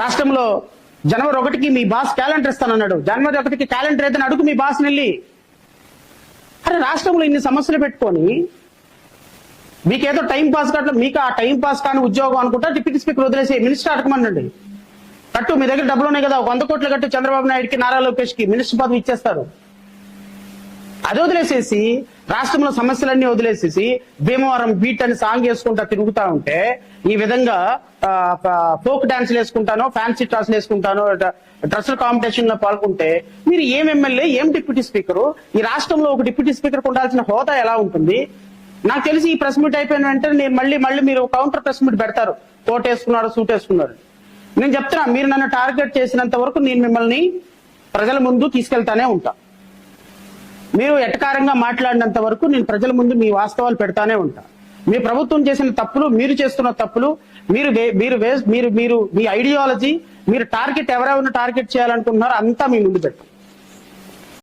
రాష్ట్రంలో జనవరి ఒకటికి మీ boss calendar ఇస్తానన్నాడు. జనవరి ఒకటికి క్యాలెండర్ ఏదైనా అడుగు మీ బాస్ వెళ్ళి. అరే రాష్ట్రంలో ఇన్ని సమస్యలు పెట్టుకొని మీకేదో టైం పాస్ కావట్లే మీకు ఆ టైం పాస్ కాని ఉద్యోగం అనుకుంటా డిప్యూటీ స్పీకర్ వదిలేసి మినిస్టర్ అడగమనండి కట్టు మీ దగ్గర డబ్బులు ఉన్నాయి కదా వంద కోట్లు కట్టు చంద్రబాబు నాయుడుకి నారా లోకేష్కి మినిస్టర్ పదవి ఇచ్చేస్తారు. అది వదిలేసేసి రాష్ట్రంలో సమస్యలన్నీ వదిలేసేసి భీమవరం బీట్ అని సాంగ్ వేసుకుంటా తిరుగుతా ఉంటే ఈ విధంగా ఫోక్ డాన్స్లు వేసుకుంటానో ఫ్యాన్సీ డ్రెస్లు వేసుకుంటానో డ్రెస్సుల కాంపిటీషన్లో పాల్గొంటే మీరు ఏం ఎమ్మెల్యే ఏం డిప్యూటీ స్పీకర్? ఈ రాష్ట్రంలో ఒక డిప్యూటీ స్పీకర్ ఉండాల్సిన హోదా ఎలా ఉంటుంది? నాకు తెలిసి ఈ ప్రెస్ మీట్ అయిపోయిన వెంటనే నేను మళ్ళీ మళ్ళీ మీరు కౌంటర్ ప్రెస్ మీట్ పెడతారు. కోట్ వేసుకున్నారు సూట్ వేసుకున్నారు నేను చెప్తున్నా మీరు నన్ను టార్గెట్ చేసినంత వరకు నేను మిమ్మల్ని ప్రజల ముందు తీసుకెళ్తానే ఉంటా. మీరు ఎటకారంగా మాట్లాడినంత వరకు నేను ప్రజల ముందు మీ వాస్తవాలు పెడతానే ఉంటా. మీ ప్రభుత్వం చేసిన తప్పులు మీరు చేస్తున్న తప్పులు మీరు వే- మీరు మీరు మీరు మీ ఐడియాలజీ మీరు టార్గెట్ ఎవరెవరిని టార్గెట్ చేయాలనుకుంటున్నారో అంతా మీ ముందు పెట్టు